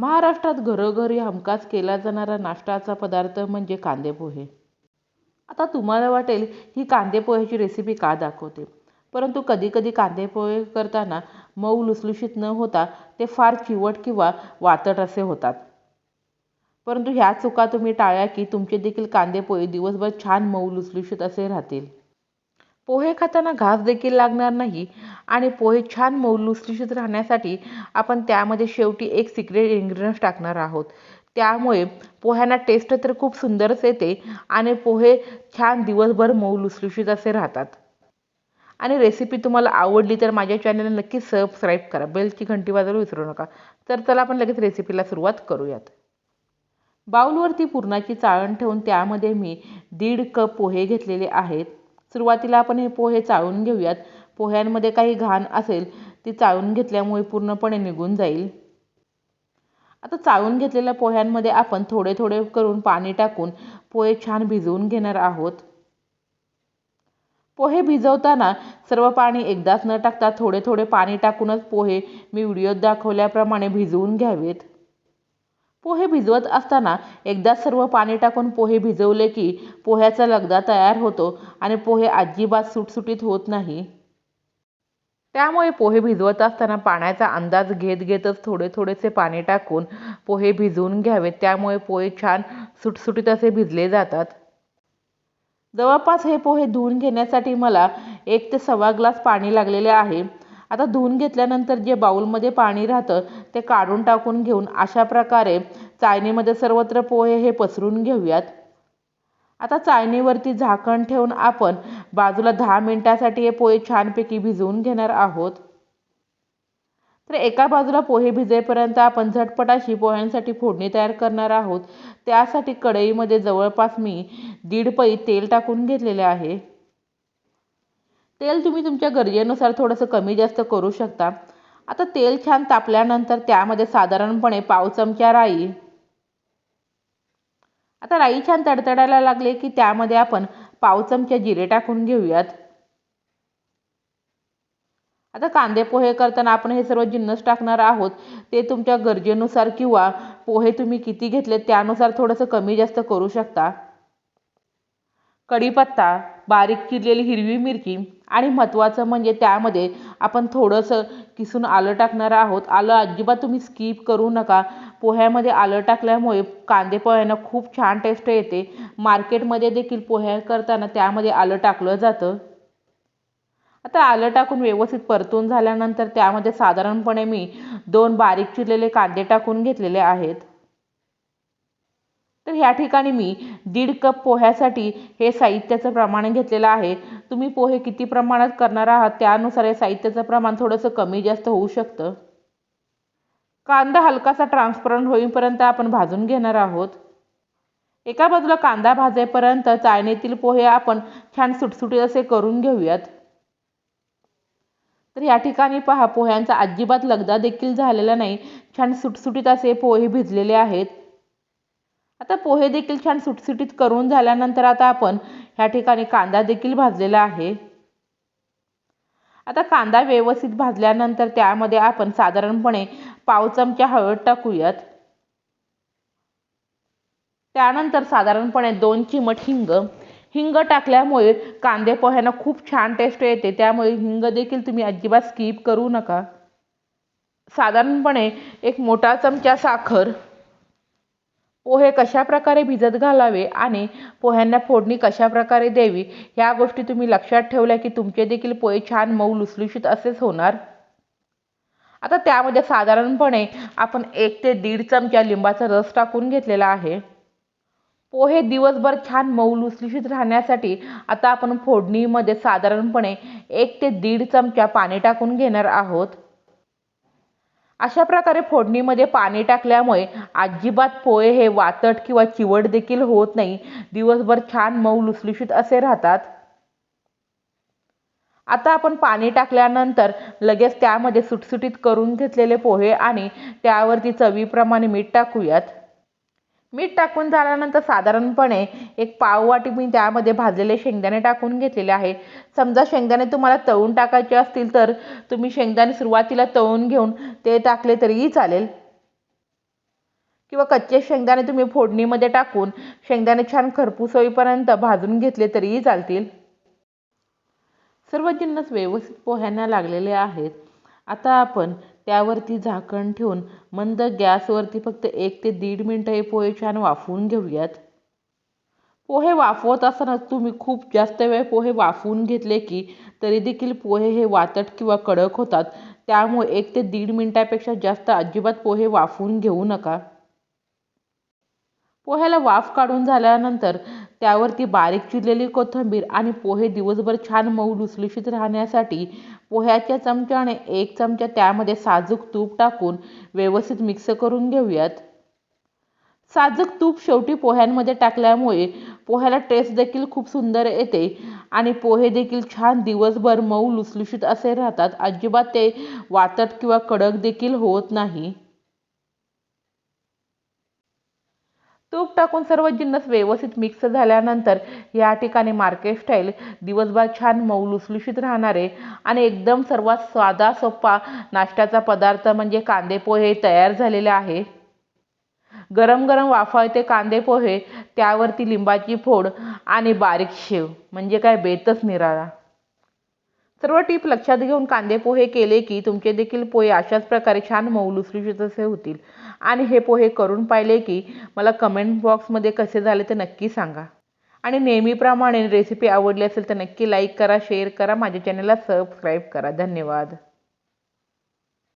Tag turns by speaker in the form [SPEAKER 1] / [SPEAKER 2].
[SPEAKER 1] महाराष्ट्रात घरोघरी हमखास केला जाणारा नाश्त्याचा पदार्थ म्हणजे कांदेपोहे. आता तुम्हाला वाटेल ही कांदेपोह्याची रेसिपी का दाखवते? परंतु कधीकधी कांदेपोहे करताना मऊ लुसलुशीत न होता ते फार चिवट किंवा वातट असे होतात. परंतु ह्या चुका तुम्ही टाळ्या की तुमचे देखील कांदेपोहे दिवसभर छान मऊ लुसलुशीत असे राहतील. पोहे खाताना घास देखील लागणार नाही आणि पोहे छान मऊ लुसलुशीत राहण्यासाठी आपण त्यामध्ये शेवटी एक सिक्रेट इन्ग्रेडियंट्स टाकणार आहोत. त्यामुळे पोह्यांना टेस्ट तर खूप सुंदरच येते आणि पोहे छान दिवसभर मऊ लुसलुशीत असे राहतात. आणि रेसिपी तुम्हाला आवडली तर माझ्या चॅनलला नक्की सबस्क्राईब करा. बेलची घंटी वाजवायला विसरू नका. तर चला आपण लगेच रेसिपीला सुरुवात करूयात. बाऊलवरती पुरणाची चाळण ठेवून त्यामध्ये मी दीड कप पोहे घेतलेले आहेत. सुरुवातीला आपण हे पोहे चाळून घेऊयात. पोह्यांमध्ये काही घाण असेल ती चाळून घेतल्यामुळे पूर्णपणे निघून जाईल. आता चाळून घेतलेल्या पोह्यांमध्ये आपण थोडे थोडे करून पाणी टाकून पोहे छान भिजवून घेणार आहोत. पोहे भिजवताना सर्व पाणी एकदाच न टाकता थोडे थोडे पाणी टाकूनच पोहे मी व्हिडिओत दाखवल्याप्रमाणे भिजवून घ्यावेत. पोहे भिजवत असताना एकदा सर्व पाणी टाकून पोहे भिजवले की पोह्याचा लगदा तयार होतो आणि पोहे अजिबात सुटसुटीत होत नाही. त्यामुळे पोहे भिजवत असताना पाण्याचा अंदाज घेत घेतच थोडे थोडेसे पाणी टाकून पोहे भिजवून घ्यावेत त्यामुळे पोहे छान सुटसुटीत असे भिजले जातात. जवळपास हे पोहे धुवून घेण्यासाठी मला एक ते सव्वा ग्लास पाणी लागलेले आहे. आता धुवून घेतल्यानंतर जे बाऊलमध्ये पाणी राहतं ते काढून टाकून घेऊन अशा प्रकारे चाळणीमध्ये सर्वत्र पोहे हे पसरून घेऊयात. आता चाळणीवरती झाकण ठेवून आपण बाजूला दहा मिनिटासाठी हे पोहे छानपैकी भिजवून घेणार आहोत. तर एका बाजूला पोहे भिजेपर्यंत आपण झटपट अशी पोह्यांसाठी फोडणी तयार करणार आहोत. त्यासाठी कढईमध्ये जवळपास मी दीड पै तेल टाकून घेतलेले आहे. तेल तुम्ही तुमच्या गरजेनुसार थोडंसं कमी जास्त करू शकता. आता तेल छान तापल्यानंतर त्यामध्ये साधारणपणे पाव चमचा राई. आता राई छान तडतडायला लागले की त्यामध्ये आपण पाव चमचा जिरे टाकून घेऊयात. आता कांदे पोहे करताना आपण हे सर्व जिन्नस टाकणार आहोत. ते तुमच्या गरजेनुसार किंवा पोहे तुम्ही किती घेतले त्यानुसार थोडंसं कमी जास्त करू शकता. कढीपत्ता. बारीक चिरलेली हिरवी मिरची आणि महत्त्वाचं म्हणजे त्यामध्ये आपण थोडंसं किसून आलं टाकणार आहोत. आलं अजिबात तुम्ही स्किप करू नका. पोह्यामध्ये आलं टाकल्यामुळे कांदे पोह्यांना खूप छान टेस्ट येते. मार्केटमध्ये देखील पोह्या करताना त्यामध्ये आलं टाकलं जातं. आता आलं टाकून व्यवस्थित परतून झाल्यानंतर त्यामध्ये साधारणपणे मी दोन बारीक चिरलेले कांदे टाकून घेतलेले आहेत. तर ह्या ठिकाणी मी दीड कप पोह्यासाठी हे साहित्याचं प्रमाण घेतलेलं आहे. तुम्ही पोहे किती प्रमाणात करणार आहात त्यानुसार हे साहित्याचं प्रमाण थोडंसं कमी जास्त होऊ शकतं. कांदा हलकासा ट्रान्सपरंट होईपर्यंत आपण भाजून घेणार आहोत. एका बाजूला कांदा भाजेपर्यंत चाळणीतील पोहे आपण छान सुटसुटीत असे करून घेऊयात. तर या ठिकाणी पहा पोह्यांचा अजिबात लगदा देखील झालेला नाही. छान सुटसुटीत असे पोहे भिजलेले आहेत. आता पोहे देखील छान सुटसुटीत करून झाल्यानंतर आता आपण ह्या ठिकाणी कांदा देखील भाजलेला आहे. आता कांदा व्यवस्थित भाजल्यानंतर त्यामध्ये आपण साधारणपणे पाव चमचा हळद टाकूयात. त्यानंतर साधारणपणे दोन चिमट हिंग. हिंग टाकल्यामुळे कांदे पोह्यांना खूप छान टेस्ट येते. त्यामुळे हिंग देखील तुम्ही अजिबात स्किप करू नका. साधारणपणे एक मोठा चमचा साखर. पोहे कशा प्रकारे भिजत घालावे आणि पोह्यांना फोडणी कशा प्रकारे द्यावी ह्या गोष्टी तुम्ही लक्षात ठेवल्या की तुमचे देखील पोहे छान मऊ लुसलुशीत असेच होणार. आता त्यामध्ये साधारणपणे आपण एक ते दीड चमचा लिंबाचा रस टाकून घेतलेला आहे. पोहे दिवसभर छान मऊ लुसलुशीत राहण्यासाठी आता आपण फोडणीमध्ये साधारणपणे एक ते दीड चमचा पाणी टाकून घेणार आहोत. अशा प्रकारे फोडणीमध्ये पाणी टाकल्यामुळे अजिबात पोहे हे वातट किंवा चिवट देखील होत नाही. दिवसभर छान मऊ लुसलुशीत असे राहतात. आता आपण पाणी टाकल्यानंतर लगेच त्यामध्ये सुटसुटीत करून घेतलेले पोहे आणि त्यावरती चवीप्रमाणे मीठ टाकूयात. मीठ टाकून झाल्यानंतर साधारणपणे एक पाववाटी मी त्यामध्ये भाजलेले शेंगदाणे टाकून घेतलेले आहे समजा शेंगदाणे तुम्हाला तळून टाकायचे असतील तर तुम्ही शेंगदाणे सुरुवातीला तळून घेऊन ते टाकले तरीही चालेल. किंवा कच्चे शेंगदाणे तुम्ही फोडणीमध्ये टाकून शेंगदाणे छान खरपूस होईपर्यंत भाजून घेतले तरीही चालतील. सर्व जिन्नस व्यवस्थित पोह्यांना लागलेले आहेत. आता आपण त्यावरती झाकण ठेवून मंद गॅसवरती फक्त एक ते दीड मिनटं हे पोहे छान वाफवून घेऊयात. पोहे वाफवत असताना तुम्ही खूप जास्त वेळ पोहे वाफवून घेतले की तरी देखील पोहे हे वातट किंवा कडक होतात. त्यामुळे एक ते दीड मिनटापेक्षा जास्त अजिबात पोहे वाफवून घेऊ नका. पोह्याला वाफ काढून झाल्यानंतर त्यावरती बारीक चिरलेली कोथिंबीर आणि पोहे दिवसभर छान मऊ लुसलुशीत राहण्यासाठी पोह्याच्या चमच्याने एक चमचा त्यामध्ये साजूक तूप टाकून व्यवस्थित मिक्स करून घेऊयात. साजूक तूप शेवटी पोह्यांमध्ये टाकल्यामुळे पोह्याला टेस्ट देखील खूप सुंदर येते आणि पोहे देखील छान दिवसभर मऊ लुसलुशीत असे राहतात. अजिबात ते वातट किंवा कडक देखील होत नाही. तूप टाकून सर्व जिन्नस व्यवस्थित मिक्स झाल्यानंतर या ठिकाणी मार्केट स्टाईल दिवसभर छान मऊ लुसलुशीत राहणारे आणि एकदम सर्वात साधा सोपा नाश्त्याचा पदार्थ म्हणजे कांदे पोहे तयार झालेले आहे. गरम गरम वाफाळते कांदे पोहे त्यावरती लिंबाची फोड आणि बारीक शेव म्हणजे काय बेतच निराळा. सर्व टीप लक्षात घेऊन कांदे पोहे केले की तुमचे देखील पोहे अशाच प्रकारे छान मऊ लुसलुशीत असे होतील. आणि हे पोहे करून पाहिले की मला कमेंट बॉक्समध्ये कसे झाले ते नक्की सांगा. आणि नेहमीप्रमाणे रेसिपी आवडली असेल तर नक्की लाईक करा शेअर करा माझ्या चॅनलला सबस्क्राईब करा. धन्यवाद.